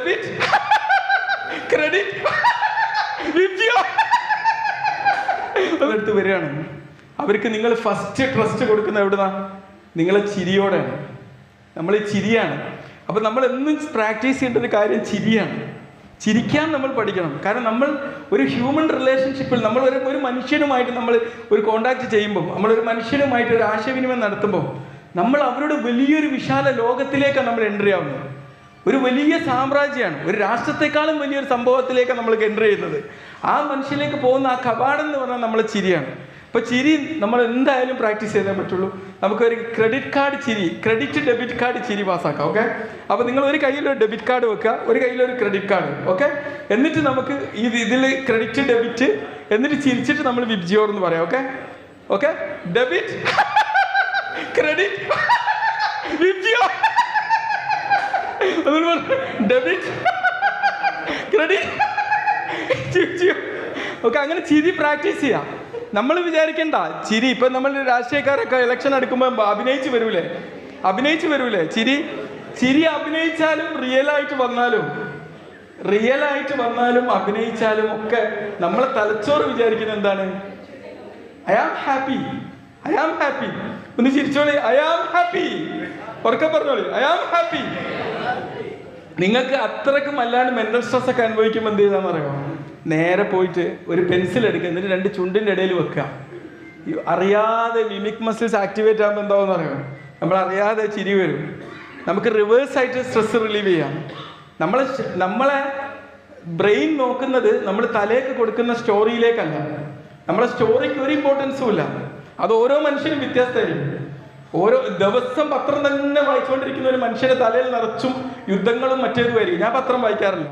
Debit credit അതെടുത്ത് വരികയാണ്. അവർക്ക് നിങ്ങൾ ഫസ്റ്റ് ട്രസ്റ്റ് കൊടുക്കുന്ന എവിടുന്നാ? നിങ്ങളെ ചിരിയോടെയാണ്. നമ്മൾ ചിരിയാണ്. അപ്പം നമ്മൾ എന്നും പ്രാക്ടീസ് ചെയ്യേണ്ട ഒരു കാര്യം ചിരിയാണ്. ചിരിക്കാൻ നമ്മൾ പഠിക്കണം. കാരണം നമ്മൾ ഒരു ഹ്യൂമൻ റിലേഷൻഷിപ്പിൽ നമ്മൾ ഒരു ഒരു മനുഷ്യനുമായിട്ട് നമ്മൾ ഒരു കോണ്ടാക്ട് ചെയ്യുമ്പോൾ നമ്മളൊരു മനുഷ്യനുമായിട്ട് ഒരു ആശയവിനിമയം നടത്തുമ്പോൾ നമ്മൾ അവരുടെ വലിയൊരു വിശാല ലോകത്തിലേക്കാണ് നമ്മൾ എൻട്രി ആവുന്നത്. ഒരു വലിയ സാമ്രാജ്യമാണ് ഒരു രാഷ്ട്രത്തെക്കാളും വലിയൊരു സംഭവത്തിലേക്ക് നമ്മൾ എന്റർ ചെയ്യുന്നത്. ആ മനുഷ്യനിലേക്ക് പോകുന്ന ആ കവാടം എന്ന് പറഞ്ഞാൽ നമ്മളെ ചിരിയാണ്. അപ്പോൾ ചിരി നമ്മൾ എന്തായാലും പ്രാക്ടീസ് ചെയ്തേ പറ്റുള്ളൂ. നമുക്കൊരു ക്രെഡിറ്റ് കാർഡ് ചിരി ക്രെഡിറ്റ് ഡെബിറ്റ് കാർഡ് ചിരി പാസ്സാക്കാം ഓക്കെ അപ്പോൾ നിങ്ങൾ ഒരു കയ്യിൽ ഒരു ഡെബിറ്റ് കാർഡ് വെക്കുക ഒരു കയ്യിൽ ഒരു ക്രെഡിറ്റ് കാർഡ് ഓക്കെ എന്നിട്ട് നമുക്ക് ഇത് ഇതിൽ ക്രെഡിറ്റ് ഡെബിറ്റ് എന്നിട്ട് ചിരിച്ചിട്ട് നമ്മൾ വിബ്ജിയോർ എന്ന് പറയാം okay okay debit credit debit credit okay അങ്ങനെ ചിരി പ്രാക്ടീസ് ചെയ്യാം. നമ്മൾ വിചാരിക്കണ്ട ചിരി. ഇപ്പൊ നമ്മൾ രാഷ്ട്രീയക്കാരൊക്കെ ഇലക്ഷൻ എടുക്കുമ്പോൾ അഭിനയിച്ച് വരൂലേ? അഭിനയിച്ച് വരൂലേ? ചിരി. ചിരി അഭിനയിച്ചാലും റിയൽ ആയിട്ട് വന്നാലും റിയൽ ആയിട്ട് വന്നാലും അഭിനയിച്ചാലും ഒക്കെ നമ്മളെ തലച്ചോറ് വിചാരിക്കുന്നത് എന്താണ്? I am happy I am happy ഒന്ന് ചിരിച്ചോളി. ഐ ആം ഹാപ്പി ഉറക്കെ പറഞ്ഞോളി. ഐ ആം ഹാപ്പി നിങ്ങൾക്ക് അത്രക്കും അല്ലാണ്ട് മെന്റൽ സ്ട്രെസ് ഒക്കെ അനുഭവിക്കുമ്പോൾ എന്ത് ചെയ്താന്ന് അറിയോ നേരെ പോയിട്ട് ഒരു പെൻസിൽ എടുക്കുക എന്നിട്ട് രണ്ട് ചുണ്ടിന്റെ ഇടയിൽ വെക്കുക. അറിയാതെ മിമിക് മസിൽസ് ആക്ടിവേറ്റ് ആകുമ്പോൾ എന്താവെന്ന് അറിയോ നമ്മൾ അറിയാതെ ചിരി വരും. നമുക്ക് റിവേഴ്സ് ആയിട്ട് സ്ട്രെസ് റിലീവ് ചെയ്യാം. നമ്മളെ നമ്മളെ ബ്രെയിൻ നോക്കുന്നത് നമ്മൾ തലേക്ക് കൊടുക്കുന്ന സ്റ്റോറിയിലേക്കല്ല നമ്മളെ സ്റ്റോറിക്ക് ഒരു ഇമ്പോർട്ടൻസും ഇല്ല. അത് ഓരോ മനുഷ്യനും വ്യത്യസ്തമായിരിക്കും. ഓരോ ദിവസം പത്രം തന്നെ വായിച്ചുകൊണ്ടിരിക്കുന്ന ഒരു മനുഷ്യന്റെ തലയിൽ നിറച്ചും യുദ്ധങ്ങളും മറ്റേതുമായിരിക്കും ഞാൻ പത്രം വായിക്കാറില്ല.